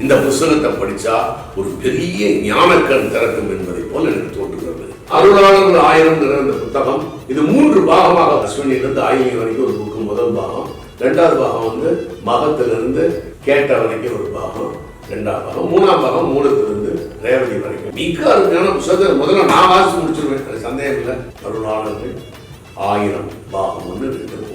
இந்த புஸ்தகத்தை படிச்சா ஒரு பெரிய ஞானக்கண் திறக்கும் என்பதை போல எனக்கு தோன்றுகிறது அருளாளர்கள் ஆயிரம் இந்த புத்தகம். இது மூன்று பாகமாக அஸ்வினிலிருந்து ஆயிரம் வரைக்கும் ஒரு புக்கு. முதல் பாகம். ரெண்டாவது பாகம் வந்து மகத்திலிருந்து கேட்ட வரைக்கும் ஒரு பாகம். ரெண்டாம் பாகம். மூணாம் பாகம் மூலத்திலிருந்து ரேவதி வரைக்கும். மிக அருமையான புத்தகத்தை முதல்ல நான் வாசிச்சு முடிச்சிருவேன். சந்தேகம் இல்லை. அருளாளர்கள் ஆயிரம் பாகம் ஒன்று ரெண்டு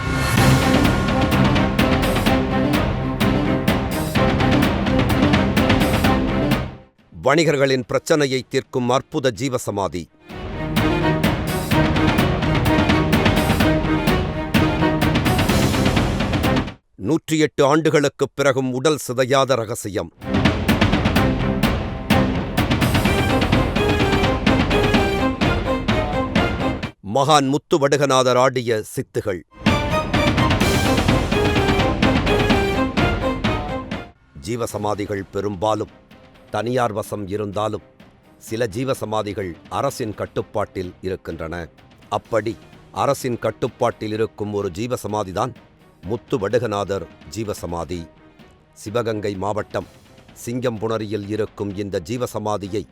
வணிகர்களின் பிரச்சனையை தீர்க்கும் அற்புத ஜீவசமாதி. நூற்றி எட்டு ஆண்டுகளுக்குப் பிறகும் உடல் சிதையாத ரகசியம். மகான் முத்து வடுகநாதர் ஆடிய சித்துகள். ஜீவசமாதிகள் பெரும்பாலும் தனியார் வசம் இருந்தாலும் சில ஜீவசமாதிகள் அரசின் கட்டுப்பாட்டில் இருக்கின்றன. அப்படி அரசின் கட்டுப்பாட்டில் இருக்கும் ஒரு ஜீவசமாதிதான் முத்து வடுகநாதர் ஜீவசமாதி. சிவகங்கை மாவட்டம் சிங்கம்புணரியில் இருக்கும் இந்த ஜீவசமாதியை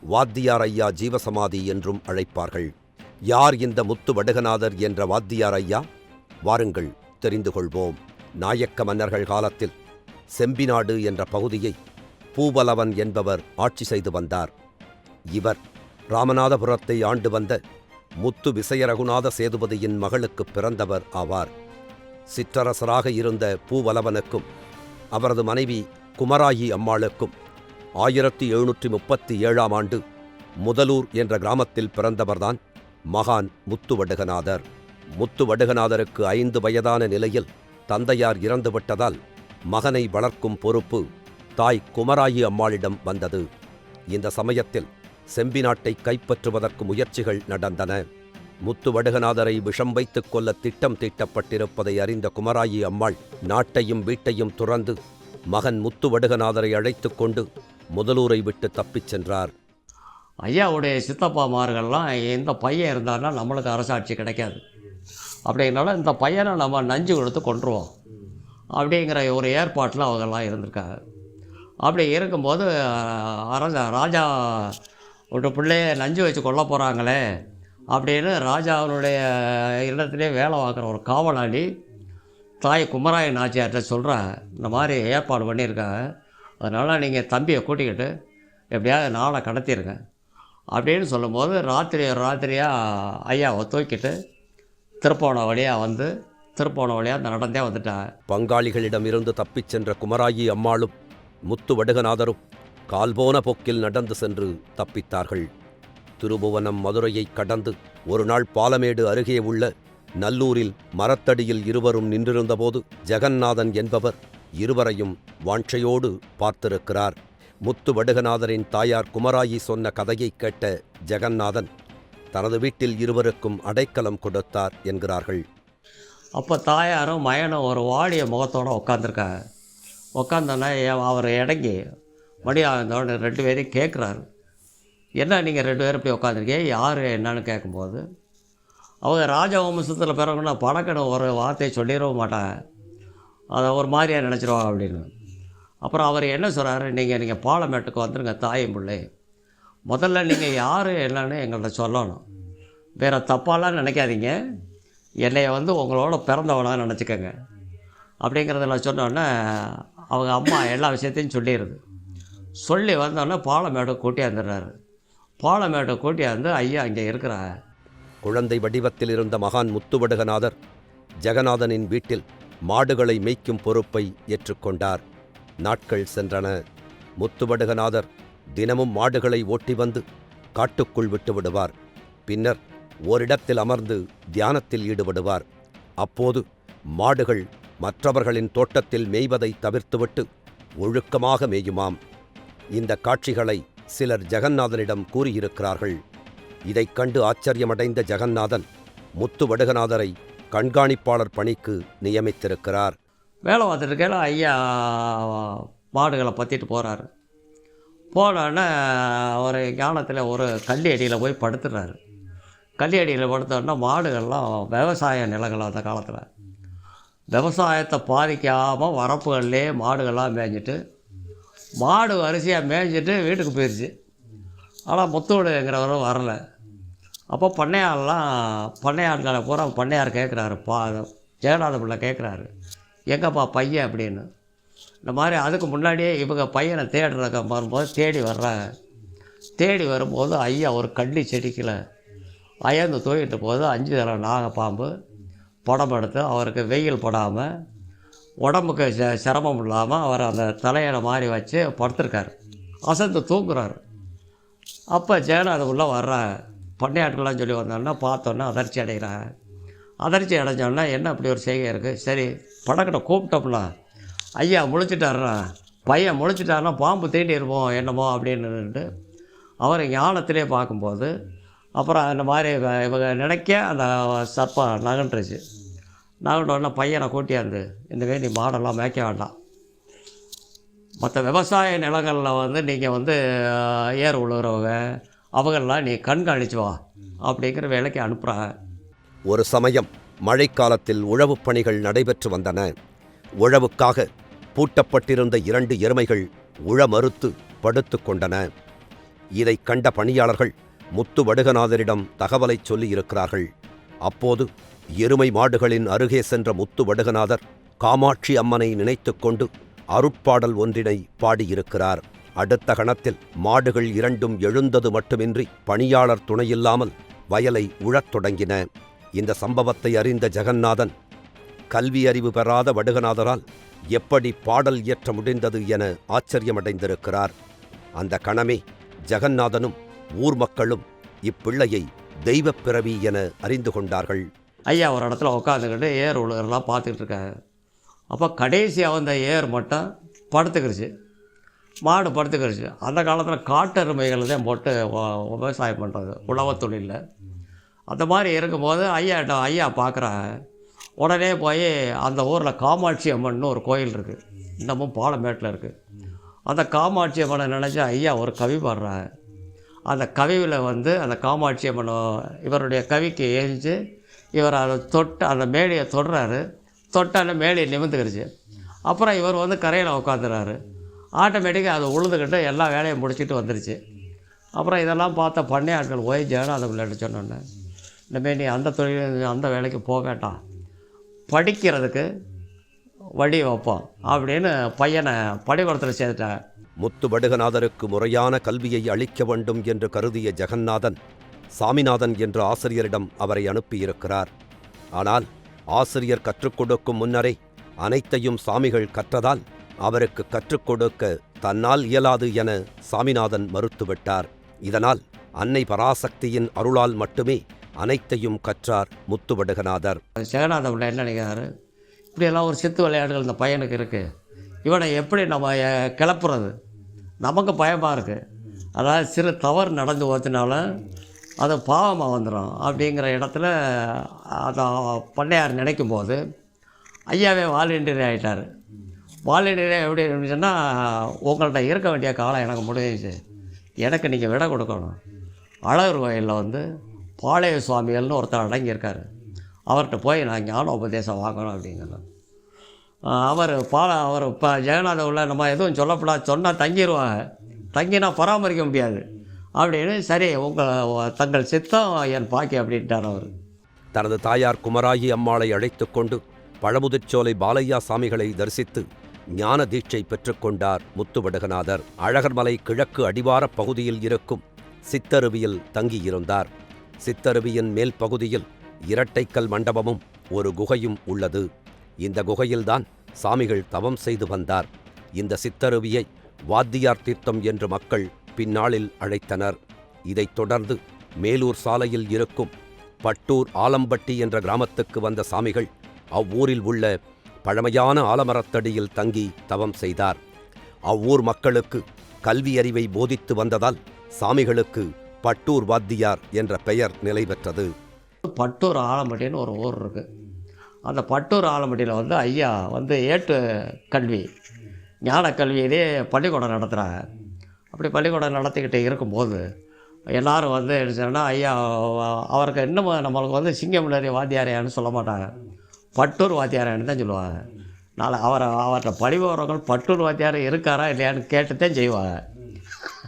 வாத்தியார் ஐயா ஜீவசமாதி என்றும் அழைப்பார்கள். யார் இந்த முத்து வடுகநாதர் என்ற வாத்தியார் ஐயா? வாருங்கள் தெரிந்து கொள்வோம். நாயக்க மன்னர்கள் காலத்தில் செம்பிநாடு என்ற பகுதியை பூபலவன் என்பவர் ஆட்சி செய்து வந்தார். இவர் ராமநாதபுரத்தை ஆண்டு வந்த முத்து விசயரகுநாத சேதுபதியின் மகளுக்குப் பிறந்தவர் ஆவார். சிற்றரசராக இருந்த பூவலவனுக்கும் அவரது மனைவி குமராயி அம்மாளுக்கும் ஆயிரத்தி எழுநூற்றி முப்பத்தி ஏழாம் ஆண்டு முதலூர் என்ற கிராமத்தில் பிறந்தவர்தான் மகான் முத்துவடுகநாதர் முத்துவடுகநாதருக்கு ஐந்து வயதான நிலையில் தந்தையார் இறந்துவிட்டதால் மகனை வளர்க்கும் பொறுப்பு தாய் குமராயி அம்மாளிடம் வந்தது. இந்த சமயத்தில் செம்பி நாட்டை கைப்பற்றுவதற்கு முயற்சிகள் நடந்தன. முத்து வடுகநாதரை விஷம் வைத்துக் கொள்ள திட்டம் தீட்டப்பட்டிருப்பதை அறிந்த குமராயி அம்மாள் நாட்டையும் வீட்டையும் துறந்து மகன் முத்து வடுகநாதரை அழைத்துக் கொண்டு முதலூரை விட்டு தப்பிச் சென்றார். ஐயாவுடைய சித்தப்பாமார்கள்லாம் இந்த பையன் இருந்தார்னா நம்மளுக்கு அரசாட்சி கிடைக்காது. அப்படிங்கிறனால இந்த பையனை நம்ம நஞ்சு கொடுத்து கொண்டுருவோம் அப்படிங்கிற ஒரு ஏற்பாட்டில் அவங்கெல்லாம் இருந்திருக்காங்க. அப்படி இருக்கும்போது அரச ராஜா ஒரு பிள்ளைய நஞ்சு வச்சு கொல்ல போகிறாங்களே அப்படின்னு ராஜாவினுடைய இடத்துலேயே வேலை பார்க்குற ஒரு காவலாளி தாய் குமராய நாச்சியார்கிட்ட சொல்கிறேன் இந்த மாதிரி ஏற்பாடு பண்ணியிருக்காங்க. அதனால் நீங்கள் தம்பியை கூட்டிக்கிட்டு எப்படியாவது நாளை கடத்திருங்க அப்படின்னு சொல்லும்போது ராத்திரி ராத்திரியாக ஐயாவை தூக்கிட்டு திருப்போன வழியாக வந்து திருப்போன வழியாக நடந்தே வந்துட்டாங்க. பங்காளிகளிடமிருந்து தப்பிச் சென்ற குமராயி அம்மாளும் முத்து வடுகநாதரும் கால்போன போக்கில் நடந்து சென்று தப்பித்தார்கள். திருபுவனம் மதுரையைக் கடந்து ஒரு நாள் பாலமேடு அருகே உள்ள நல்லூரில் மரத்தடியில் இருவரும் நின்றிருந்தபோது ஜெகந்நாதன் என்பவர் இருவரையும் வாஞ்சையோடு பார்த்திருக்கிறார். முத்து வடுகநாதரின் தாயார் குமராயி சொன்ன கதையைக் கேட்ட ஜெகந்நாதன் தனது வீட்டில் இருவருக்கும் அடைக்கலம் கொடுத்தார் என்கிறார்கள். அப்போ தாயாரும் மயனும் ஒரு வாடிய முகத்தோடு உட்காந்துருக்காங்க உட்காந்தோன்னே அவர் இடங்கி மணி ஆகுந்தோடனே ரெண்டு பேரையும் கேட்குறாரு என்ன நீங்கள் ரெண்டு பேரும் இப்படி உட்காந்துருக்கீங்க யார் என்னன்னு கேட்கும்போது அவங்க ராஜவம்சத்தில் பிறகு பிறகுன்னா பணக்கணு ஒரு வார்த்தையை சொல்லிடவும் மாட்டாங்க. அதை ஒரு மாதிரியாக நினச்சிருவாங்க அப்படின்னு. அப்புறம் அவர் என்ன சொல்கிறாரு நீங்கள் நீங்கள் பாலமேட்டுக்கு வந்துடுங்க தாயும் பிள்ளை முதல்ல நீங்கள் யார் என்னன்னு எங்கள்கிட்ட சொல்லணும். வேறு தப்பாலாம் நினைக்காதீங்க. என்னைய வந்து உங்களோட பிறந்தவனாக நினச்சிக்கோங்க. அப்படிங்கிறதுல சொன்னோன்னே அவங்க அம்மா எல்லா விஷயத்தையும் சொல்லிடுது சொல்லி வந்தோடனே பாலமேடை கூட்டியாந்துடுறாரு பாலமேடை கூட்டியாந்து ஐயா இங்கே இருக்கிறாங்க குழந்தை வடிவத்தில் இருந்த மகான் முத்துவடுகநாதர் ஜெகநாதனின் வீட்டில் மாடுகளை மேய்க்கும் பொறுப்பை ஏற்றுக்கொண்டார். நாட்கள் சென்றன. முத்துவடுகநாதர் தினமும் மாடுகளை ஓட்டி வந்து காட்டுக்குள் விட்டு விடுவார். பின்னர் ஓரிடத்தில் அமர்ந்து தியானத்தில் ஈடுபடுவார். அப்போது மாடுகள் மற்றவர்களின் தோட்டத்தில் மேய்வதை தவிர்த்துவிட்டு ஒழுக்கமாக மேயுமாம். இந்த காட்சிகளை சிலர் ஜெகநாதனிடம் கூறியிருக்கிறார்கள். இதைக் கண்டு ஆச்சரியமடைந்த ஜெகநாதன் முத்துவடுகநாதரை கண்காணிப்பாளர் பணிக்கு நியமித்திருக்கிறார். வேலை பார்த்துருக்கையில் ஐயா மாடுகளை பற்றிட்டு போகிறாரு போனோடனே ஒரு ஞானத்தில் ஒரு கல்லி அடியில் போய் படுத்துடுறாரு கல்லி அடியில் படுத்தோடனே மாடுகள்லாம் விவசாய நிலங்கள் அந்த காலத்தில். விவசாயத்தை பாதிக்காமல் வரப்புகள்லே மாடுகள்லாம் மேய்ஞ்சிட்டு மாடு வரிசையாக மேய்ஞ்சிட்டு வீட்டுக்கு போயிடுச்சு ஆனால் முத்துவடுங்கிறவரும் வரல. அப்போ பண்ணையாரெலாம் பண்ணையாட்களை பூரா பண்ணையார் கேட்குறாரு பா ஜெகநாத பிள்ளை கேட்குறாரு. எங்கப்பா பையன் அப்படின்னு. இந்த மாதிரி அதுக்கு முன்னாடியே இவங்க பையனை தேடுறக்க வரும்போது தேடி வர்றாங்க. தேடி வரும்போது ஐயா ஒரு கள்ளி செடிக்கில் அயர்ந்து தூக்கிட்டு போது அஞ்சு தலை நாகப்பாம்பு படம் எடுத்து அவருக்கு வெயில் படாமல் உடம்புக்கு ச சிரமம் இல்லாமல் அவர் அந்த தலையில மாறி வச்சு படுத்திருக்காரு. அசந்து தூங்குறாரு. அப்போ ஜேன அது உள்ளே வர்ற பண்ணையாட்கள்லாம் சொல்லி வந்தோன்னா பார்த்தோன்னா அதிர்ச்சி அடைகிறாங்க அதிர்ச்சி அடைஞ்சோன்னா என்ன இப்படி ஒரு செய்கை இருக்குது சரி படக்கிட்ட கூப்பிட்டோம்னா ஐயா முழிச்சிட்டாருண்ணா பையன் முழிச்சிட்டாருன்னா பாம்பு தீண்டி இருப்போம் என்னமோ அப்படின்னுட்டு அவர் ஞானத்திலே பார்க்கும்போது அப்புறம் அந்த மாதிரி இவங்க நினைக்க அந்த சர்ப்பம் நகன்றுச்சு. நகண்டோடனே பையனை கூட்டியாந்து இந்த மாரி நீ மாடெல்லாம் மேய்க்க வேண்டாம். மற்ற விவசாய நிலங்களில் வந்து நீங்கள் வந்து ஏர் உழுகிறவங்க அவங்களெலாம் நீ கண்காணிச்சு வா அப்படிங்கிற வேலைக்கு அனுப்புகிறாங்க ஒரு சமயம் மழைக்காலத்தில் உழவுப் பணிகள் நடைபெற்று வந்தன. உழவுக்காக பூட்டப்பட்டிருந்த இரண்டு எருமைகள் உழ மறுத்து படுத்துக் கொண்டன. இதை கண்ட பணியாளர்கள் முத்து வடுகநாதரிடம் தகவலைச் சொல்லியிருக்கிறார்கள். அப்போது எருமை மாடுகளின் அருகே சென்ற முத்து வடுகநாதர் காமாட்சி அம்மனை நினைத்துக்கொண்டு அருட்பாடல் ஒன்றினை பாடியிருக்கிறார். அடுத்த கணத்தில் மாடுகள் இரண்டும் எழுந்தது மட்டுமின்றி பணியாளர் துணையில்லாமல் வயலை உழத் தொடங்கின. இந்த சம்பவத்தை அறிந்த ஜெகநாதன் கல்வி அறிவு பெறாத வடுகநாதரால் எப்படி பாடல் இயற்ற முடிந்தது என ஆச்சரியமடைந்திருக்கிறார். அந்த கணமே ஜெகநாதனும் ஊர் மக்களும் இப்பிள்ளையை தெய்வப் பிறவி என அறிந்து கொண்டார்கள். ஐயா ஒரு இடத்துல உட்காந்துக்கிட்டு ஏர் உழுகிறலாம் பார்த்துக்கிட்டு இருக்காங்க அப்போ கடைசியாக வந்த ஏர் மட்டும் படுத்துக்கிருச்சு. மாடு படுத்துக்கிடுச்சு அந்த காலத்தில் காட்டெருமைகள் தான் போட்டு விவசாயம் பண்ணுறது உழவு தொழிலில். அந்த மாதிரி இருக்கும்போது ஐயா ஐயா பார்க்குறாங்க உடனே போய் அந்த ஊரில் காமாட்சி அம்மன் ஒரு கோயில் இருக்குது இன்னமும் பாலமேட்டில் இருக்குது அந்த காமாட்சி அம்மனை நினச்சி ஐயா ஒரு கவி பாடுறாங்க அந்த கவியில் வந்து அந்த காமாட்சி அம்மன் இவருடைய கவிக்கு ஏறிச்சு. இவர் அதை தொட்டு அந்த மேடையை தொடுறாரு. தொட்டால மேடையை நிமிந்துக்கிடுச்சு அப்புறம் இவர் வந்து கரையில் உட்காந்துறாரு ஆட்டோமேட்டிக்காக அதை உழுதுகிட்டு எல்லா வேலையும் முடிச்சிட்டு வந்துருச்சு. அப்புறம் இதெல்லாம் பார்த்த பண்ணையாட்கள் போய் ஜெகநாத பிள்ளைகிட்ட சொன்னோன்னே இனிமேல் நீ அந்த தொழில் அந்த வேலைக்கு போக வேண்டாம். படிக்கிறதுக்கு வழி வைப்போம். அப்படின்னு பையனை பள்ளிக்கூடத்தில் சேர்த்துட்டாங்க. முத்துவடுகநாதருக்கு முறையான கல்வியை அளிக்க வேண்டும் என்று கருதிய ஜெகநாதன் சாமிநாதன் என்ற ஆசிரியரிடம் அவரை அனுப்பியிருக்கிறார். ஆனால் ஆசிரியர் கற்றுக் கொடுக்கும் முன்னரே அனைத்தையும் சாமிகள் கற்றதால் அவருக்கு கற்றுக் கொடுக்க தன்னால் இயலாது என சாமிநாதன் மறுத்துவிட்டார். இதனால் அன்னை பராசக்தியின் அருளால் மட்டுமே அனைத்தையும் கற்றார் முத்துவடுகநாதர். ஜெகநாதன் பிள்ளை என்ன நினைக்கிறாரு? இப்படியெல்லாம் ஒரு சித்து விளையாடுகள் இந்த பையனுக்கு இருக்குது இவனை எப்படி நம்ம கிளப்புறது? நமக்கு பயமாக இருக்குது அதாவது சிறு தவறு நடந்து போகிறதுனால அது பாவமாக வந்துடும் அப்படிங்கிற இடத்துல அதை பண்ணையார் நினைக்கும் போது ஐயாவே வாலண்டியர் ஆகிட்டார் வாலண்டியர் எப்படி இருந்துச்சுன்னா உங்கள்கிட்ட இருக்க வேண்டிய காலம் எனக்கு முடிஞ்சிச்சு. எனக்கு நீங்கள் விட கொடுக்கணும். அழகர் கோயிலில் வந்து பாளைய சுவாமிகள்னு ஒருத்தர் அடங்கியிருக்காரு. அவர்கிட்ட போய் நான் ஞான உபதேசம் வாங்கணும் அப்படிங்கிறேன் அவர் பால அவர் இப்போ ஜெகநாத உள்ள நம்ம எதுவும் சொல்லப்படாது. சொன்னால் தங்கிடுவாங்க தங்கினா பராமரிக்க முடியாது. அப்படின்னு சரி உங்கள் தங்கள் சித்தம் என் பாக்கி அப்படின்ட்டார் அவர். தனது தாயார் குமராயி அம்மாளை அழைத்து கொண்டு பழமுதிர்ச்சோலை பாலையா சாமிகளை தரிசித்து ஞான தீட்சை பெற்றுக்கொண்டார் முத்துவடகநாதர். அழகர்மலை கிழக்கு அடிவாரப் பகுதியில் இருக்கும் சித்தருவியில் தங்கியிருந்தார். சித்தருவியின் மேல் பகுதியில் இரட்டைக்கல் மண்டபமும் ஒரு குகையும் உள்ளது. இந்த குகையில்தான் சாமிகள் தவம் செய்து வந்தார். இந்த சித்தருவியை வாத்தியார் தீர்த்தம் என்று மக்கள் பின்னாளில் அழைத்தனர். இதைத் தொடர்ந்து மேலூர் சாலையில் இருக்கும் பட்டூர் ஆலம்பட்டி என்ற கிராமத்துக்கு வந்த சாமிகள் அவ்வூரில் உள்ள பழமையான ஆலமரத்தடியில் தங்கி தவம் செய்தார். அவ்வூர் மக்களுக்கு கல்வி அறிவை போதித்து வந்ததால் சாமிகளுக்கு பட்டூர் வாத்தியார் என்ற பெயர் நிலை பெற்றது பட்டூர் ஆலம்பட்டின்னு ஒரு ஊர் இருக்குது அந்த பட்டூர் ஆலம்பட்டியில் வந்து ஐயா வந்து ஏட்டு கல்வி ஞான கல்வியிலே பள்ளிக்கூடம் நடத்துகிறாங்க அப்படி பள்ளிக்கூடம் நடத்திக்கிட்டு இருக்கும்போது எல்லோரும் வந்து என்ன செய்யணும்னா ஐயா அவருக்கு இன்னும் நம்மளுக்கு வந்து சிங்கமுனரி வாத்தியாரையான்னு சொல்ல மாட்டாங்க. பட்டூர் வாத்தியாரையான்னு தான் சொல்லுவாங்க. நாளை அவரை அவர்கிட்ட பழிபவர்கள் பட்டூர் வாத்தியார் இருக்காரா இல்லையான்னு கேட்டு தான் செய்வாங்க.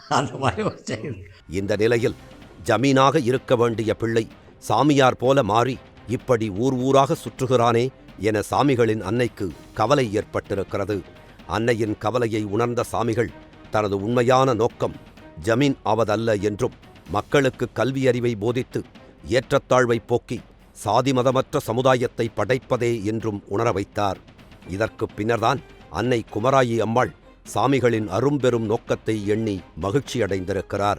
அந்த மாதிரி ஒரு செய்தி. இந்த நிலையில் ஜமீனாக இருக்க வேண்டிய பிள்ளை சாமியார் போல மாறி இப்படி ஊர் ஊராக சுற்றுகிறானே என சாமிகளின் அன்னைக்கு கவலை ஏற்பட்டிருக்கிறது. அன்னையின் கவலையை உணர்ந்த சாமிகள் தனது உண்மையான நோக்கம் ஜமீன் ஆவதல்ல என்றும் மக்களுக்கு கல்வி அறிவை போதித்து ஏற்றத்தாழ்வை போக்கி சாதி மதமற்ற சமுதாயத்தை படைப்பதே என்றும் உணர வைத்தார். இதற்குப் பின்னர்தான் அன்னை குமராயி அம்மாள் சாமிகளின் அரும்பெரும் நோக்கத்தை எண்ணி மகிழ்ச்சியடைந்திருக்கிறார்.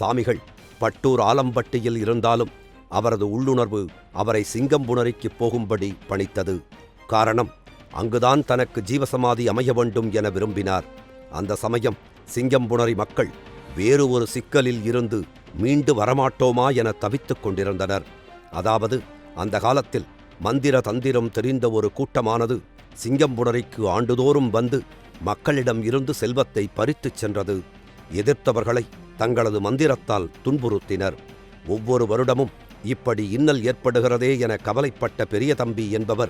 சாமிகள் பட்டூர் ஆலம்பட்டியில் இருந்தாலும் அவரது உள்ளுணர்வு அவரை சிங்கம்புணரிக்கு போகும்படி பணித்தது. காரணம் அங்குதான் தனக்கு ஜீவசமாதி அமைய வேண்டும் என விரும்பினார். அந்த சமயம் சிங்கம்புணரி மக்கள் வேறு ஒரு சிக்கலில் இருந்து மீண்டு வரமாட்டோமா என தவித்துக் கொண்டிருந்தனர். அதாவது அந்த காலத்தில் மந்திர தந்திரம் தெரிந்த ஒரு கூட்டமானது சிங்கம்புணரிக்கு ஆண்டுதோறும் வந்து மக்களிடம் இருந்து செல்வத்தை பறித்துச் சென்றது. எதிர்த்தவர்களை தங்களது மந்திரத்தால் துன்புறுத்தினர். ஒவ்வொரு வருடமும் இப்படி இன்னல் ஏற்படுகிறதே என கவலைப்பட்ட பெரிய தம்பி என்பவர்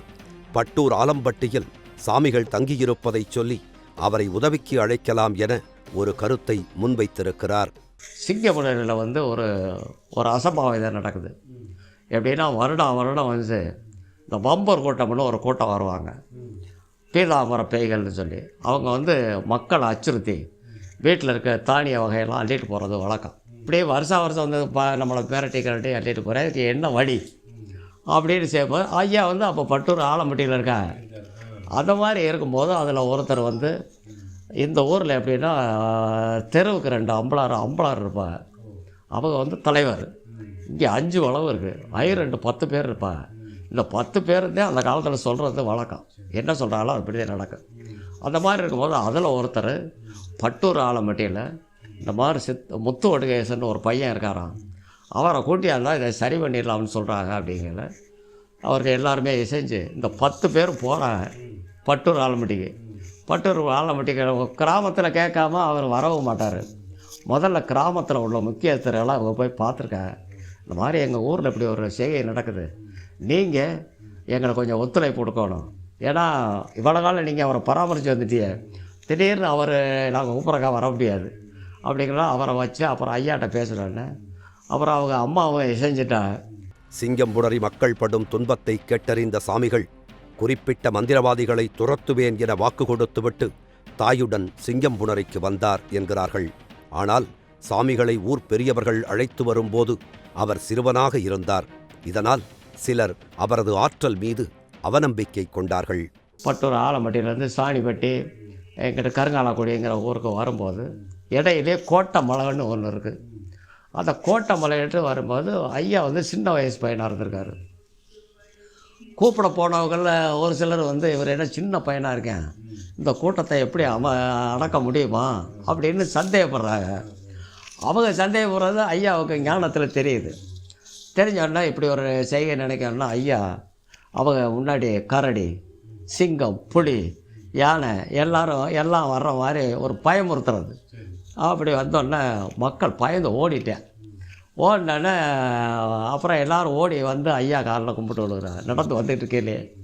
பட்டூர் ஆலம்பட்டியில் சாமிகள் தங்கியிருப்பதைச் சொல்லி அவரை உதவிக்கு அழைக்கலாம் என ஒரு கருத்தை முன்வைத்திருக்கிறார். சிங்கப்பூரில் வந்து ஒரு ஒரு அசம்பாவிதம் நடக்குது. எப்படின்னா வருடம் வருடம் வந்து இந்த பம்பர் கூட்டம்னு ஒரு கூட்டம் வருவாங்க. பீதாமர பேய்கள்னு சொல்லி. அவங்க வந்து மக்களை அச்சுறுத்தி வீட்டில் இருக்க தானிய வகையெல்லாம் அள்ளிட்டு போகிறது வழக்கம். இப்படியே வருஷா வருஷம் வந்து ப நம்மளை பேரட்டி கரட்டி அள்ளிட்டு போகிறேன் இதுக்கு என்ன வழி? அப்படின்னு சேர்ப்போம் ஐயா வந்து அப்போ பட்டூர் ஆலம்பட்டியில் இருக்காங்க அந்த மாதிரி இருக்கும்போது அதில் ஒருத்தர் வந்து இந்த ஊரில் எப்படின்னா தெருவுக்கு ரெண்டு அம்பளார் அம்பளார் இருப்பாங்க. அவங்க வந்து தலைவர். இங்கே அஞ்சு உழவு இருக்குது ஐ ரெண்டு பத்து பேர் இருப்பாங்க. இந்த பத்து பேர் அந்த காலத்தில் சொல்கிறது வழக்கம். என்ன சொல்கிறாங்களோ அப்படி தான் நடக்கும். அந்த மாதிரி இருக்கும்போது அதில் ஒருத்தர் பட்டூர் ஆலம்பட்டியில் இந்த மாதிரி சித் முத்து ஒடுகேசன் ஒரு பையன் இருக்காராம். அவரை கூட்டியாந்தா இதை சரி பண்ணிடலாம்னு சொல்கிறாங்க அப்படிங்கிற அவருக்கு எல்லாருமே இசைஞ்சு இந்த பத்து பேர் போகிறாங்க பட்டூர் ஆலம்பட்டிக்கு பட்டூர் ஆலம்பட்டிக்கு கிராமத்தில் கேட்காம அவர் வரவும் மாட்டார். முதல்ல கிராமத்தில் உள்ள முக்கியஸ்தரெல்லாம் அவங்க போய் பார்த்துருக்காங்க. இந்த மாதிரி எங்கள் ஊரில் இப்படி ஒரு செய்கை நடக்குது. நீங்கள் எங்களை கொஞ்சம் ஒத்துழைப்பு கொடுக்கணும். ஏன்னா இவ்வளோ காலம் நீங்கள் அவரை பராமரித்து வந்துட்டியே. திடீர்னு அவர் நாங்கள் கூப்பிட்றக்கா வர முடியாது. அப்படிங்கிற அவரை வச்சு அப்புறம் ஐயாட்ட பேசுகிறேன்னு அப்புறம் அவங்க அம்மாவும் இசைஞ்சிட்டாங்க. சிங்கம்புணரி மக்கள் படும் துன்பத்தை கேட்டறிந்த சாமிகள் குறிப்பிட்ட மந்திரவாதிகளை துரத்துவேன் என வாக்கு கொடுத்துவிட்டு தாயுடன் சிங்கம்புணரிக்கு வந்தார் என்கிறார்கள். ஆனால் சாமிகளை ஊர் பெரியவர்கள் அழைத்து வரும்போது அவர் சிறுவனாக இருந்தார். இதனால் சிலர் அவரது ஆற்றல் மீது அவநம்பிக்கை கொண்டார்கள். பட்டூர் ஆலம்பட்டியிலேருந்து சாணிப்பட்டி எங்கிட்ட கருங்காலக்குடிங்கிற ஊருக்கு வரும்போது இடையிலே கோட்டை மலைன்னு ஒன்று இருக்குது அந்த கோட்டை மலையிட்டு வரும்போது ஐயா வந்து சின்ன வயசு பையனாக இருந்திருக்காரு. கூப்பிட போனவங்களில் ஒரு சிலர் வந்து இவர் என்ன சின்ன பையனாக இருக்கேன்? இந்த கூட்டத்தை எப்படி அம அடக்க முடியுமா? அப்படின்னு சந்தேகப்படுறாங்க. அவங்க சந்தேகப்படுறது ஐயாவுக்கு ஞானத்தில் தெரியுது. தெரிஞ்சோன்னா இப்படி ஒரு செய்கை நினைக்கணும்னா ஐயா அவங்க முன்னாடி கரடி சிங்கம் புலி யானை எல்லாரும் எல்லாம் வர்ற மாதிரி ஒரு பயமுறுத்துறது. அப்படி வந்தோடனே மக்கள் பயந்து ஓடிட்டேன். ஓடினோடனே அப்புறம் எல்லோரும் ஓடி வந்து ஐயா காலில் கும்பிட்டு விழுகிறாங்க நடந்து வந்துட்டு இருக்கீங்களே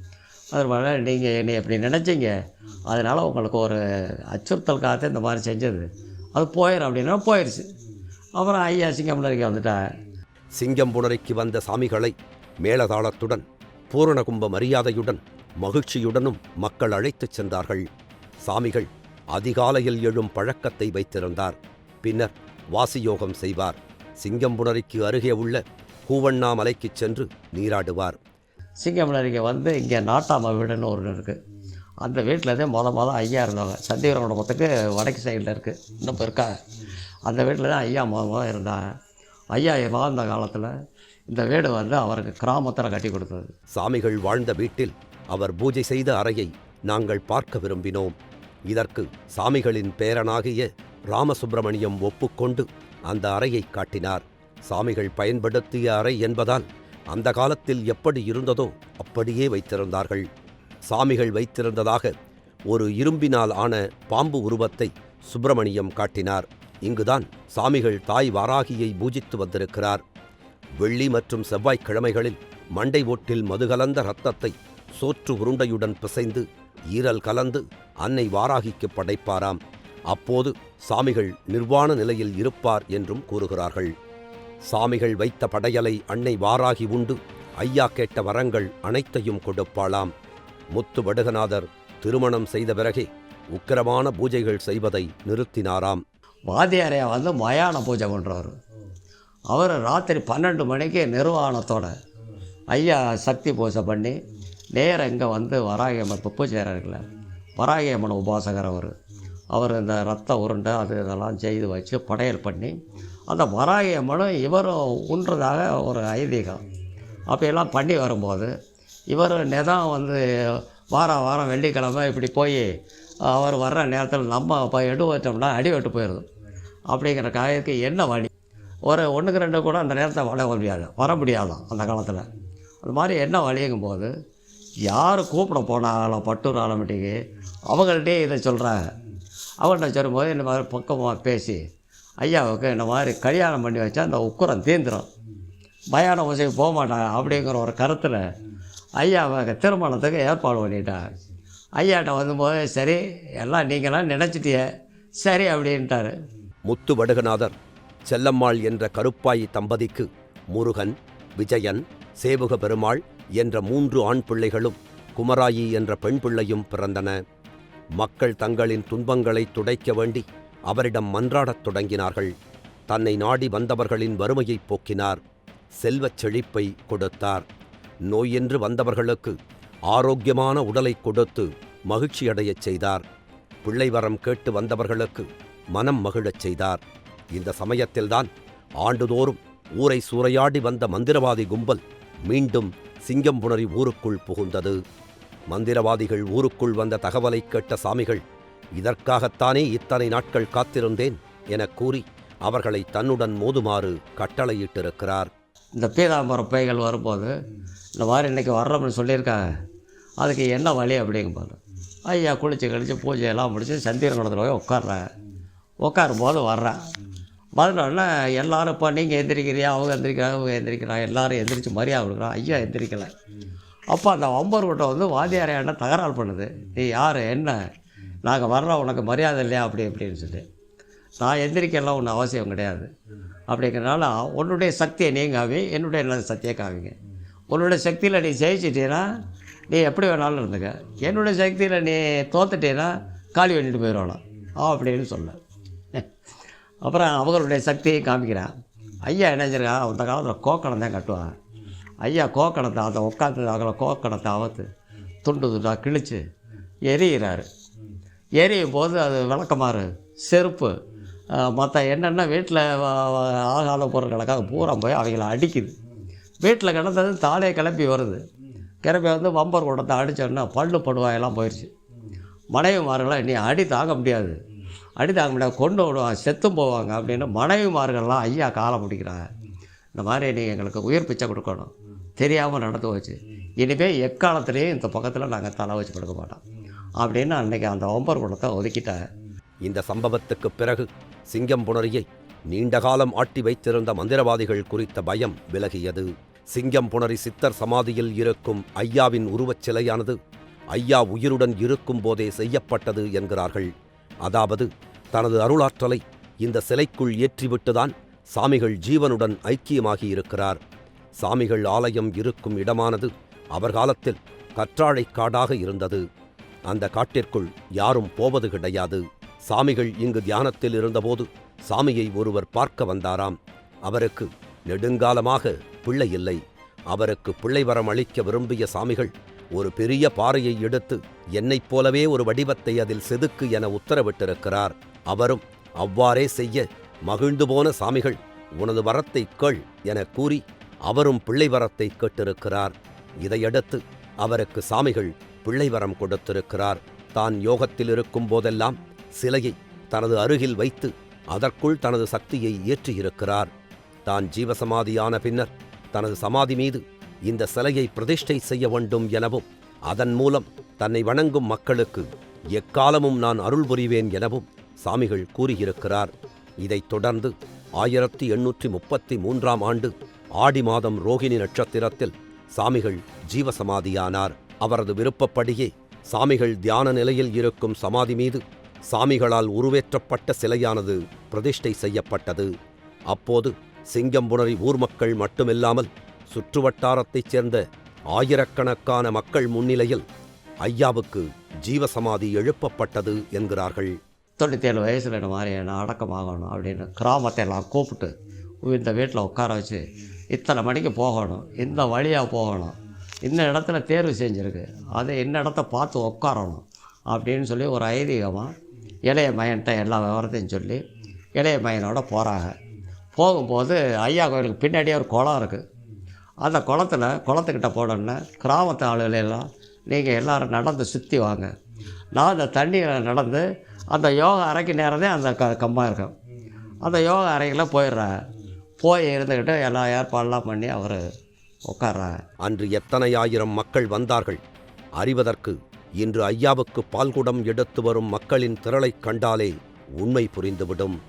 அதனால நீங்கள் என்னை எப்படி நினச்சிங்க. அதனால் உங்களுக்கு ஒரு அச்சுறுத்தல் காத்து இந்த மாதிரி செஞ்சது. அது போயிடும் அப்படின்னா போயிடுச்சு அப்புறம் ஐயா சிங்கம் சிங்கம்னருக்கு வந்துட்டாங்க சிங்கம்புணரிக்கு வந்த சாமிகளை மேளதோளத்துடன் பூரண கும்ப மரியாதையுடன் மகிழ்ச்சியுடனும் மக்கள் அழைத்துச் சென்றார்கள். சாமிகள் அதிகாலையில் எழும் பழக்கத்தை வைத்திருந்தார். பின்னர் வாசியோகம் செய்வார். சிங்கம்புணரிக்கு அருகே உள்ள பூவண்ணாமலைக்குச் சென்று நீராடுவார். சிங்கமலரிக்கு வந்து இங்கே நாட்டாம வீடுன்னு ஒன்று இருக்குது அந்த வீட்டில் தான் மொத மொதல் ஐயா இருந்தாங்க. சந்திவர குடும்பத்துக்கு வடக்கு சைடில் இருக்குது இன்னும் இருக்காங்க. அந்த வீட்டில் தான் ஐயா முத முத இருந்தாங்க. ஐயா வாழ்ந்த காலத்தில் இந்த வீடு வந்து அவருக்கு கிராமத்தில் கட்டி கொடுத்தது. சாமிகள் வாழ்ந்த வீட்டில் அவர் பூஜை செய்த அறையை நாங்கள் பார்க்க விரும்பினோம். இதற்கு சாமிகளின் பேரனாகிய ராமசுப்பிரமணியம் ஒப்புக்கொண்டு அந்த அறையை காட்டினார். சாமிகள் பயன்படுத்திய அறை என்பதால் அந்த காலத்தில் எப்படி இருந்ததோ அப்படியே வைத்திருந்தார்கள். சாமிகள் வைத்திருந்ததாக ஒரு இரும்பினால் ஆன பாம்பு உருவத்தை சுப்பிரமணியம் காட்டினார். இங்குதான் சாமிகள் தாய் வாராகியை பூஜித்து வந்திருக்கிறார். வெள்ளி மற்றும் செவ்வாய்க்கிழமைகளில் மண்டை ஓட்டில் மதுகலந்த இரத்தத்தை சோற்று உருண்டையுடன் பிசைந்து ஈரல் கலந்து அன்னை வாராகிக்கு படைப்பாராம். அப்போது சாமிகள் நிர்வாண நிலையில் இருப்பார் என்றும் கூறுகிறார்கள். சாமிகள் வைத்த படையலை அன்னை வாராகி உண்டு ஐயா கேட்ட வரங்கள் அனைத்தையும் கொடுப்பாளாம். முத்து வடுகநாதர் திருமணம் செய்த பிறகே உக்கிரமான பூஜைகள் செய்வதை நிறுத்தினாராம். வாத்தியாரையா வந்து மயான பூஜை பண்ணுறவர் அவர் ராத்திரி பன்னெண்டு மணிக்கு நிர்வாணத்தோட ஐயா சக்தி பூஜை பண்ணி நேராக இங்கே வந்து வராகியம்மன் இப்போ பூஜை இருக்குல்ல வராகியம்மன் உபாசகர் அவர். அவர் இந்த ரத்த உருண்டை அது இதெல்லாம் செய்து வச்சு படையல் பண்ணி அந்த வராகியம்மனும் இவரும் உண்றதாக ஒரு ஐதீகம். அப்படியெல்லாம் பண்ணி வரும்போது இவர் நிதான் வந்து வாரம் வாரம் வெள்ளிக்கிழமை இப்படி போய் அவர் வர்ற நேரத்தில் நம்ம இப்போ எடு வச்சோம்னா அடி வெட்டு போயிடுது அப்படிங்கிற காயத்துக்கு என்ன வழி? ஒரு ஒன்றுக்கு ரெண்டு கூட அந்த நேரத்தை வர முடியாது வர முடியாதான் அந்த காலத்தில். அது மாதிரி என்ன வழிங்கும் போது யார் கூப்பிட போனாலும் பட்டூர் ஆலமட்டிக்கு அவங்கள்ட்டே இதை சொல்கிறாங்க அவங்கள்ட்ட சொல்லும்போது இந்த மாதிரி பக்கமாக பேசி ஐயாவுக்கு இந்த மாதிரி கல்யாணம் பண்ணி வச்சா அந்த உக்குரம் தீந்துடும் பயான உசைக்கு போக மாட்டாங்க அப்படிங்கிற ஒரு கருத்தில் ஐயாவை திருமணத்துக்கு ஏற்பாடு பண்ணிட்டாங்க. ஐயாட்ட வந்தபோது சரி எல்லாம் நீங்களாம் நினச்சிட்டிய சரி அப்படின்ட்டாரு. முத்து வடுகநாதர் செல்லம்மாள் என்ற கருப்பாயி தம்பதிக்கு முருகன் விஜயன் சேவுக பெருமாள் என்ற மூன்று ஆண் பிள்ளைகளும் குமராயி என்ற பெண் பிள்ளையும் பிறந்தன. மக்கள் தங்களின் துன்பங்களை துடைக்க வேண்டி அவரிடம் மன்றாடத் தொடங்கினார்கள். தன்னை நாடி வந்தவர்களின் வறுமையைப் போக்கினார். செல்வச் செழிப்பை கொடுத்தார். நோயென்று வந்தவர்களுக்கு ஆரோக்கியமான உடலை கொடுத்து மகிழ்ச்சியடையச் செய்தார். பிள்ளைவரம் கேட்டு வந்தவர்களுக்கு மனம் மகிழச் செய்தார். இந்த சமயத்தில்தான் ஆண்டுதோறும் ஊரை சூறையாடி வந்த மந்திரவாதி கும்பல் மீண்டும் சிங்கம் புணரி ஊருக்குள் புகுந்தது. மந்திரவாதிகள் ஊருக்குள் வந்த தகவலை கேட்ட சாமிகள் இதற்காகத்தானே இத்தனை நாட்கள் காத்திருந்தேன் எனக் கூறி அவர்களை தன்னுடன் மோதுமாறு கட்டளையிட்டிருக்கிறார். இந்த பீதாம்பரம் பேய்கள் வரும்போது இந்த மாதிரி இன்றைக்கி வர்றோம்னு சொல்லியிருக்காங்க. அதுக்கு என்ன வழி? அப்படிங்கும்போது ஐயா குளிச்சு கழிச்சு பூஜையெல்லாம் முடிச்சு சந்திரகுணத்தில் போய் உட்காடுறேன் உட்காரும்போது வர்றேன். மறுநாள்னா எல்லாரும் இப்போ நீங்கள் எந்திரிக்கிறியா அவங்க எந்திரிக்கிறாங்க அவங்க எந்திரிக்கிறாங்க எல்லோரும் எந்திரிச்சு மரியாதை கொடுக்குறான். ஐயா எந்திரிக்கலை. அப்போ அந்த வம்பர் கூட்டம் வந்து வாத்தியாரையாண்ட தகராறு பண்ணுது? நீ யார்? என்ன? நாங்கள் வர்றோம் உனக்கு மரியாதை இல்லையா? அப்படி இப்படின்னு சொல்லி. நான் எந்திரிக்கலாம் ஒன்றும் அவசியம் கிடையாது. அப்படிங்கிறனால உன்னுடைய சக்தியை நீ என்னுடைய நல்ல சக்தியை காவிங்க உன்னுடைய சக்தியில் நீ ஜெயிச்சிட்டீன்னா நீ எப்படி வேணாலும் இருந்துக்க. என்னுடைய சக்தியில் நீ தோத்துட்டீன்னா காலி பண்ணிட்டு போயிடணும் அப்படின்னு சொல்ல. அப்புறம் அவர்களுடைய சக்தியை காமிக்கிறான் ஐயா என்ன அந்த காலத்தில் கோக்கணம் தான் கட்டுவான் ஐயா கோக்கணத்தை அதை உட்காந்து அதில் கோக்கணத்தை அவத்து துண்டு துண்டாக கிழிச்சு எரியிறாரு. எரியும் போது அது விளக்கமாறு செருப்பு மற்ற என்னென்ன வீட்டில் ஆகாத பொருட்களுக்காக பூரா போய் அவங்கள அடிக்குது. வீட்டில் கிடந்தது தாலே கிளம்பி வருது. கிளம்பி வந்து வம்பர் கூடத்தை அடித்தோன்னா பல்லு படுவாயெல்லாம் போயிடுச்சு மனைவி மனைவிமார்கள்லாம் நீ அடி தாங்க முடியாது. அடி தாங்க கொண்டு விடுவாங்க செத்தும் போவாங்க அப்படின்னு மனைவிமார்கள்லாம் ஐயா காலம் பிடிக்கிறாங்க இந்த மாதிரி நீ எங்களுக்கு உயிர் பிச்சை கொடுக்கணும். தெரியாமல் நடந்து போச்சு. இனிமேல் எக்காலத்துலேயும் இந்த பக்கத்தில் நாங்கள் தலை வச்சு கொடுக்க மாட்டோம். அப்படின்னு அன்றைக்கி அந்த ஒம்பர் குடத்தை ஒதுக்கிட்டாங்க இந்த சம்பவத்துக்குப் பிறகு சிங்கம்புணரியை நீண்ட காலம் ஆட்டி வைத்திருந்த மந்திரவாதிகள் குறித்த பயம் விலகியது. சிங்கம் புணரி சித்தர் சமாதியில் இருக்கும் ஐயாவின் உருவச் சிலையானது ஐயா உயிருடன் இருக்கும் போதே செய்யப்பட்டது என்கிறார்கள். அதாவது தனது அருளாற்றலை இந்த சிலைக்குள் ஏற்றிவிட்டுதான் சாமிகள் ஜீவனுடன் ஐக்கியமாகி இருக்கிறார் சாமிகள் ஆலயம் இருக்கும் இடமானது அவர் காலத்தில் கற்றாழைக் காடாக இருந்தது. அந்த காட்டிற்குள் யாரும் போவது கிடையாது. சாமிகள் இங்கு தியானத்தில் இருந்தபோது சாமியை ஒருவர் பார்க்க வந்தாராம். அவருக்கு நெடுங்காலமாக பிள்ளை இல்லை. அவருக்கு பிள்ளை வரம் அளிக்க விரும்பிய சாமிகள் ஒரு பெரிய பாறையை எடுத்து என்னைப் போலவே ஒரு வடிவத்தை அதில் செதுக்கு என உத்தரவிட்டிருக்கிறார். அவரும் அவ்வாறே செய்ய மகிழ்ந்து போன சாமிகள் உனது வரத்தை கேள் என கூறி அவரும் பிள்ளை வரத்தை கேட்டிருக்கிறார். இதையடுத்து அவருக்கு சாமிகள் பிள்ளை வரம் கொடுத்திருக்கிறார். தான் யோகத்தில் இருக்கும் போதெல்லாம் சிலையை தனது அருகில் வைத்து அதற்குள் தனது சக்தியை ஏற்றியிருக்கிறார். தான் ஜீவசமாதியான பின்னர் தனது சமாதி மீது இந்த சிலையை பிரதிஷ்டை செய்ய வேண்டும் எனவும் அதன் மூலம் தன்னை வணங்கும் மக்களுக்கு எக்காலமும் நான் அருள் புரிவேன் எனவும் சாமிகள் கூறியிருக்கிறார். இதைத் தொடர்ந்து ஆயிரத்தி எண்ணூற்றி முப்பத்தி மூன்றாம் ஆண்டு ஆடி மாதம் ரோகிணி நட்சத்திரத்தில் சாமிகள் ஜீவசமாதியானார். அவரது விருப்பப்படியே சாமிகள் தியான நிலையில் இருக்கும் சமாதி மீது சாமிகளால் உருவேற்றப்பட்ட சிலையானது பிரதிஷ்டை செய்யப்பட்டது. அப்போது சிங்கம்புணரி ஊர் மக்கள் மட்டுமில்லாமல் சுற்றுவட்டாரத்தைச் சேர்ந்த ஆயிரக்கணக்கான மக்கள் முன்னிலையில் ஐயாவுக்கு ஜீவசமாதி எழுப்பப்பட்டது என்கிறார்கள். தொண்ணூற்றேழு வயசில் இந்த மாதிரி நான் அடக்கமாகணும் அப்படின்னு கிராமத்தை எல்லாம் கூப்பிட்டு இந்த வீட்டில் உட்கார வச்சு இத்தனை மணிக்கு போகணும் இந்த வழியாக போகணும் இந்த இடத்துல தேர்வு செஞ்சுருக்கு அதை இந்த இடத்த பார்த்து உட்காரணும் அப்படின்னு சொல்லி ஒரு ஐதீகமாக இளைய மயன்ட்ட எல்லா விவரத்தையும் சொல்லி இளைய மயனோட போகிறாங்க போகும்போது ஐயா கோயிலுக்கு பின்னாடியே ஒரு குளம் இருக்குது அந்த குளத்துல குளத்துக்கிட்ட போனோன்னே கிராமத்து ஆளுகள் எல்லாம் நீங்கள் எல்லாரும் நடந்து சுற்றி வாங்க. நான் அந்த தண்ணியில் நடந்து அந்த யோகா அறைக்கு நேரதே அந்த க கம்மாக இருக்கும். அந்த யோகா அறைக்கெல்லாம் போயிடுறேன். போய் இருந்துக்கிட்டு எல்லா ஏற்பாடெல்லாம் பண்ணி அவர் உட்கார்றாங்க அன்று எத்தனை ஆயிரம் மக்கள் வந்தார்கள்? அறிவதற்கு இன்று ஐயாவுக்கு பால்குடம் எடுத்து வரும் மக்களின் திரளைக் கண்டாலே உண்மை புரிந்துவிடும்.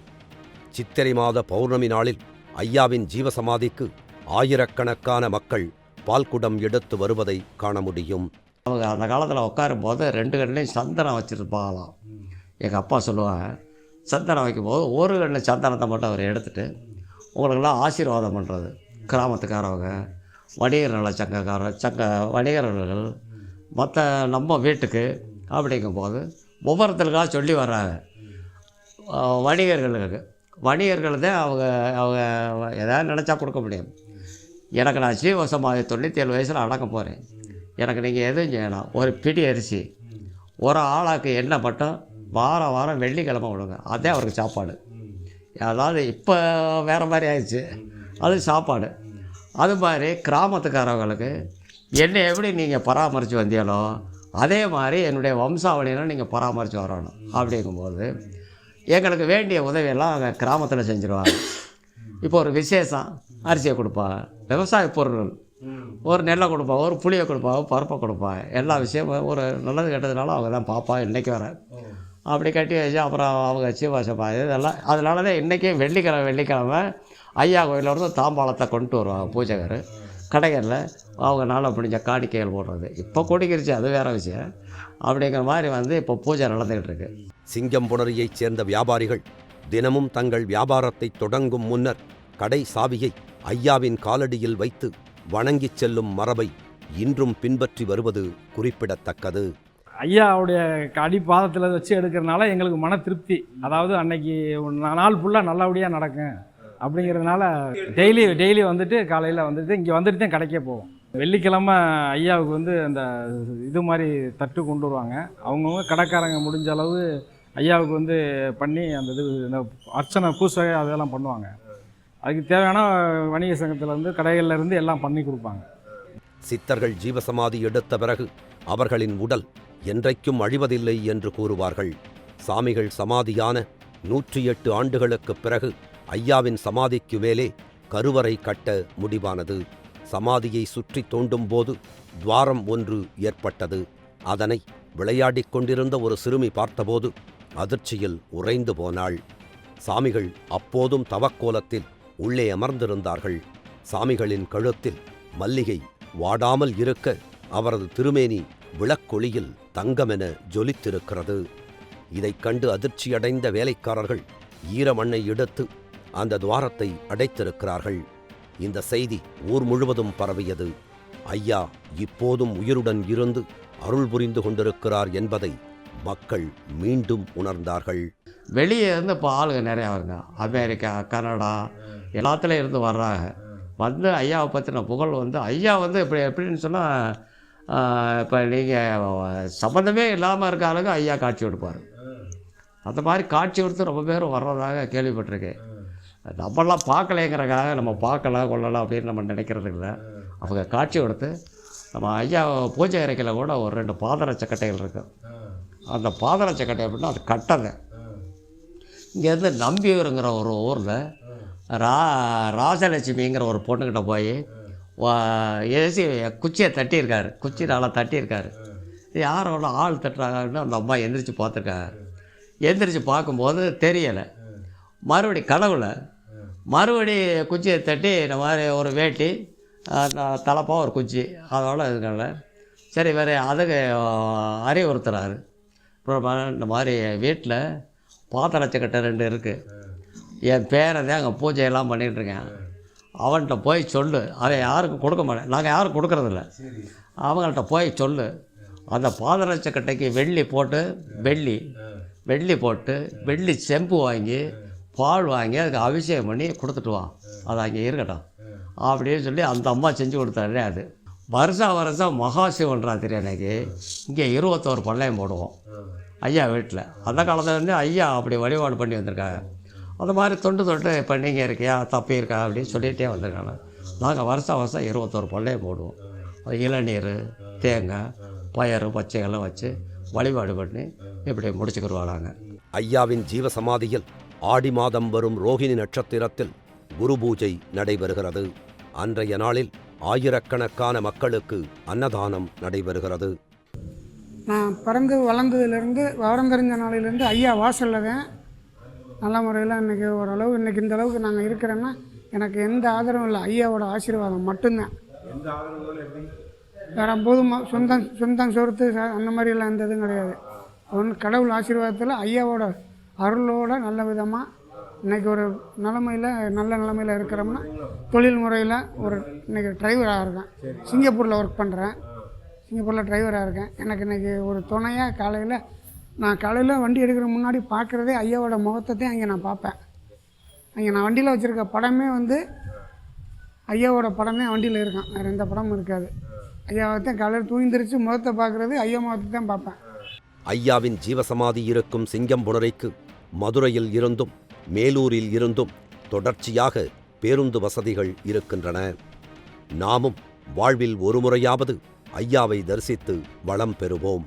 சித்திரை மாத பௌர்ணமி நாளில் ஐயாவின் ஜீவசமாதிக்கு ஆயிரக்கணக்கான மக்கள் பால்குடம் எடுத்து வருவதை காண முடியும். அவங்க அந்த காலத்தில் உட்காரும்போது ரெண்டு கண்ணையும் சந்தனம் வச்சுருப்பாங்களாம். எங்கள் அப்பா சொல்லுவாங்க சந்தனம் வைக்கும்போது ஒரு கண்ணு சந்தனத்தை மட்டும் அவர் எடுத்துகிட்டு உங்களுக்கெல்லாம் ஆசீர்வாதம் பண்ணுறது கிராமத்துக்காரவங்க வணிகர் நல சங்கக்கார சங்க வணிகர்கள் மற்ற நம்ம வீட்டுக்கு அப்படிங்கும்போது ஒவ்வொருத்தருக்காக சொல்லி வர்றாங்க. வணிகர்களுக்கு வணிகர்கள் தான் அவங்க அவங்க எதாவது நினச்சா கொடுக்க முடியும். எனக்கு நான் ஜீவசமாதி தொண்ணூற்றி ஏழு வயசில் அடக்க போகிறேன் எனக்கு நீங்கள் எதுவும் செய்யணும் ஒரு பிடி அரிசி ஒரு ஆளாக்கு எண்ணெய் மட்டும் வாரம் வாரம் வெள்ளிக்கிழமை விடுங்க. அதே அவருக்கு சாப்பாடு. அதாவது இப்போ வேறு மாதிரி ஆயிடுச்சு. அது சாப்பாடு. அது மாதிரி கிராமத்துக்காரவங்களுக்கு என்னை எப்படி நீங்கள் பராமரித்து வந்தீங்களோ அதே மாதிரி என்னுடைய வம்சாவளியெல்லாம் நீங்கள் பராமரித்து வரணும் அப்படிங்கும்போது எங்களுக்கு வேண்டிய உதவியெல்லாம் அங்கே கிராமத்தில் செஞ்சுருவாங்க. இப்போ ஒரு விசேஷம். அரிசியை கொடுப்பாங்க விவசாய பொருட்கள் ஒரு நெல்லை கொடுப்பாங்க ஒரு புளியை கொடுப்பாங்க பருப்பை கொடுப்பாங்க எல்லா விஷயமும் ஒரு நல்லது கெட்டதுனாலும் அவங்க தான் பாப்பா இன்றைக்கி வர. அப்படி கட்டி வச்சு அப்புறம் அவங்க சீவாசப்பா இதெல்லாம் அதனால தான் இன்றைக்கும் வெள்ளிக்கிழமை வெள்ளிக்கிழமை ஐயா கோயிலேருந்து தாம்பாளத்தை கொண்டு வருவாங்க பூஜைக்கார். கடைகளில் அவங்க நாளை முடிஞ்ச காணிக்கைகள் போடுறது. இப்போ கொடிக்கிருச்சு அது வேறு விஷயம். அப்படிங்கிற மாதிரி வந்து இப்போ பூஜை நடந்துக்கிட்டு இருக்கு. சிங்கம்புணரியைச் சேர்ந்த வியாபாரிகள் தினமும் தங்கள் வியாபாரத்தை தொடங்கும் முன்னர் கடை சாவியை ஐயாவின் காலடியில் வைத்து வணங்கிச் செல்லும் மரபை இன்றும் பின்பற்றி வருவது குறிப்பிடத்தக்கது. ஐயாவுடைய அடி பாதத்தில் வச்சு எடுக்கிறனால எங்களுக்கு மன திருப்தி. அதாவது அன்னைக்கு நாள் ஃபுல்லாக நல்லபடியாக நடக்கும் அப்படிங்கிறதுனால டெய்லி டெய்லி வந்துட்டு காலையில் வந்துட்டு இங்கே வந்துட்டு தான் கடைக்கே போவோம். வெள்ளிக்கிழமை ஐயாவுக்கு வந்து அந்த இது மாதிரி தட்டு கொண்டு வருவாங்க. அவங்கவுங்க கடைக்காரங்க முடிஞ்ச அளவு ஐயாவுக்கு வந்து பண்ணி அந்த இது அர்ச்சனை பூசை அதெல்லாம் பண்ணுவாங்க. அதுக்கு தேவையான வணிக சங்கத்தில் இருந்து எல்லாம் பண்ணி கொடுப்பாங்க. சித்தர்கள் ஜீவசமாதி எடுத்த பிறகு அவர்களின் உடல் என்றைக்கும் அழிவதில்லை என்று கூறுவார்கள். சாமிகள் சமாதியான நூற்றி எட்டு ஆண்டுகளுக்குப் பிறகு ஐயாவின் சமாதிக்கு மேலே கருவறை கட்ட முடிவானது. சமாதியை சுற்றி தோண்டும் போது துவாரம் ஒன்று ஏற்பட்டது. அதனை விளையாடிக் கொண்டிருந்த ஒரு சிறுமி பார்த்தபோது அதிர்ச்சியில் உறைந்து போனாள். சாமிகள் அப்போதும் தவக்கோலத்தில் உள்ளே அமர்ந்திருந்தார்கள். சாமிகளின் கழுத்தில் மல்லிகை வாடாமல் இருக்க அவரது திருமேனி விளக்கொளியில் தங்கமென ஜொலித்திருக்கிறது. இதைக் கண்டு அதிர்ச்சியடைந்த வேலைக்காரர்கள் ஈரமண்ணை எடுத்து அந்த துவாரத்தை அடைத்திருக்கிறார்கள். இந்த செய்தி ஊர் முழுவதும் பரவியது. ஐயா இப்போதும் உயிருடன் இருந்து அருள் புரிந்து கொண்டிருக்கிறார் என்பதை மக்கள் மீண்டும் உணர்ந்தார்கள். வெளியே இருந்து இப்போ ஆளுங்க நிறையா வருங்க. அமெரிக்கா கனடா எல்லாத்துலேயும் இருந்து வர்றாங்க. வந்து ஐயாவை பற்றின புகழ் வந்து ஐயா வந்து இப்படி எப்படின்னு சொன்னால் இப்போ நீங்கள் சம்மந்தமே இல்லாமல் இருக்க ஆளுங்க ஐயா காட்சி கொடுப்பார். அந்த மாதிரி காட்சி கொடுத்து ரொம்ப பேர் வர்றதாக கேள்விப்பட்டிருக்கேன். நம்மளாம் பார்க்கலைங்கிறக்காக நம்ம பார்க்கலாம் கொள்ளலாம் அப்படின்னு நம்ம நினைக்கிறது இல்லை. அவங்க காட்சி கொடுத்து நம்ம ஐயா பூஜை அறைக்கில் கூட ஒரு ரெண்டு பாதர சக்கட்டைகள் இருக்குது அந்த பாதர சக்கட்டை அப்படின்னா அது கட்டதை. இங்கேருந்து நம்பியூருங்கிற ஒரு ஊரில் ரா ராஜலட்சுமிங்கிற ஒரு பொண்ணுக்கிட்ட போய் ஏசி குச்சியை தட்டியிருக்காரு. குச்சி நல்லா தட்டியிருக்காரு. யாரோட ஆள் தட்டுறாங்கன்னு அந்த அம்மா எந்திரிச்சு பார்த்துருக்காங்க. எந்திரிச்சு பார்க்கும்போது தெரியலை. மறுபடி கனவுல மறுபடி குச்சியை தட்டி இந்த மாதிரி ஒரு வேட்டி தலைப்பாக ஒரு குச்சி அதோட இருக்கல சரி வேறு அதுக்கு அறிவுறுத்துறாரு. அப்புறம் இந்த மாதிரி வீட்டில் பாத்திரச்சக்கட்டை ரெண்டு இருக்குது என் பேரன் அங்கே பூஜையெல்லாம் பண்ணிகிட்ருக்கேன் அவன்கிட்ட போய் சொல்லு. அதை யாருக்கும் கொடுக்க மாட்டேன். நாங்கள் யாரும் கொடுக்கறதில்ல. அவங்கள்ட்ட போய் சொல்லு. அந்த பாதரட்சக்கட்டைக்கு வெள்ளி போட்டு வெள்ளி வெள்ளி போட்டு வெள்ளி செம்பு வாங்கி பால் வாங்கி அதுக்கு அபிஷேகம் பண்ணி கொடுத்துட்டு வா. அது அங்கே இருக்கட்டும். அப்படின்னு சொல்லி அந்த அம்மா செஞ்சு கொடுத்தாரு அது. வருஷம் வருஷம் மகாசிவன்றாத்திரி அன்னைக்கு இங்கே இருபத்தோரு பள்ளையம் போடுவோம். ஐயா வீட்டில். அந்த காலத்துலேருந்து ஐயா அப்படி வழிபாடு பண்ணி வந்திருக்காங்க. அந்த மாதிரி தொண்டு தொட்டு இப்போ நீங்கள் இருக்கியா? தப்பி இருக்கா? அப்படின்னு சொல்லிகிட்டே வந்திருக்காங்க. நாங்கள் வருஷம் வருஷம் இருபத்தோரு பள்ளையம் போடுவோம். அது இளநீர் தேங்காய் பயறு பச்சைகள்லாம் வச்சு வழிபாடு பண்ணி இப்படி முடிச்சுக்கிடுவோம் நாங்கள் ஐயாவின் ஜீவசமாதியில் ஆடி மாதம் வரும் ரோகிணி நட்சத்திரத்தில் குரு பூஜை நடைபெறுகிறது. அன்றைய நாளில் ஆயிரக்கணக்கான மக்களுக்கு அன்னதானம் நடைபெறுகிறது. நான் பிறந்து வளர்ந்ததுலேருந்து விவரம் தெரிஞ்ச நாளையிலேருந்து ஐயா வாசலில் தான் நல்ல முறையில் இன்றைக்கி ஓரளவு இன்றைக்கி இந்த அளவுக்கு நாங்கள் இருக்கிறேன்னா எனக்கு எந்த ஆதரவும் இல்லை. ஐயாவோட ஆசீர்வாதம் மட்டும்தான். வேறு போதுமா சொந்தம் சொந்தம் சொறுத்து ச- அந்த மாதிரிலாம் எந்த இதுவும் கிடையாது. ஒன்று கடவுள் ஆசீர்வாதத்தில் ஐயாவோட அருளோட நல்ல விதமாக இன்றைக்கி ஒரு நிலமையில் நல்ல நிலமையில் இருக்கிறோம்னா தொழில் முறையில் ஒரு இன்றைக்கி டிரைவராக இருக்கேன். சிங்கப்பூரில் ஒர்க் பண்ணுறேன் சிங்கப்பூரில் டிரைவராக இருக்கேன். எனக்கு இன்றைக்கி ஒரு துணையாக காலையில் நான் காலையில் வண்டி எடுக்கிற முன்னாடி பார்க்குறதே ஐயாவோட முகத்தை தான் அங்கே நான் பார்ப்பேன். அங்கே நான் வண்டியில் வச்சுருக்க படமே வந்து ஐயாவோட படம் தான் வண்டியில் இருக்கான் வேறு எந்த படமும் இருக்காது. ஐயாவை தான் காலையில் தூங்கிந்திரிச்சு முகத்தை பார்க்குறது ஐயா முகத்தை தான் பார்ப்பேன். ஐயாவின் ஜீவசமாதி இருக்கும் சிங்கம்புணரைக்கு மதுரையில் இருந்தும் மேலூரில் இருந்தும் தொடர்ச்சியாக பேருந்து வசதிகள் இருக்கின்றன. நாமும் வாழ்வில் ஒருமுறையாவது ஐயாவை தரிசித்து வளம் பெறுவோம்.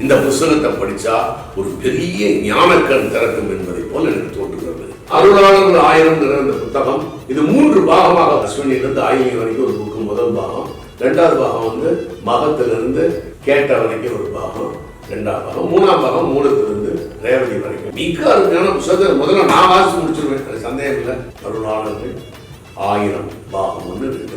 இந்த புஸ்தகத்தை படிச்சா ஒரு பெரிய ஞானக்கண் திறக்கும் என்பதை போல எனக்கு தோன்றுகிறது அருளாளர்கள் ஆயிரம் இந்த புத்தகம். இது மூன்று பாகமாக அஸ்வினிலிருந்து ஆயிரம் வரைக்கும் ஒரு புக்கு. முதல் பாகம். ரெண்டாவது பாகம் வந்து மகத்திலிருந்து கேட்ட வரைக்கும் ஒரு பாகம். ரெண்டாம் பாகம். மூணாம் பாகம் மூலத்திலிருந்து ரேவதி வரைக்கும். மிக அருமையான புத்தகத்தை முதல்ல நான் வாசிச்சு முடிச்சிருவேன். சந்தேகம் இல்லை. அருளாளர்கள் ஆயிரம் பாகம் ஒன்று ரெண்டு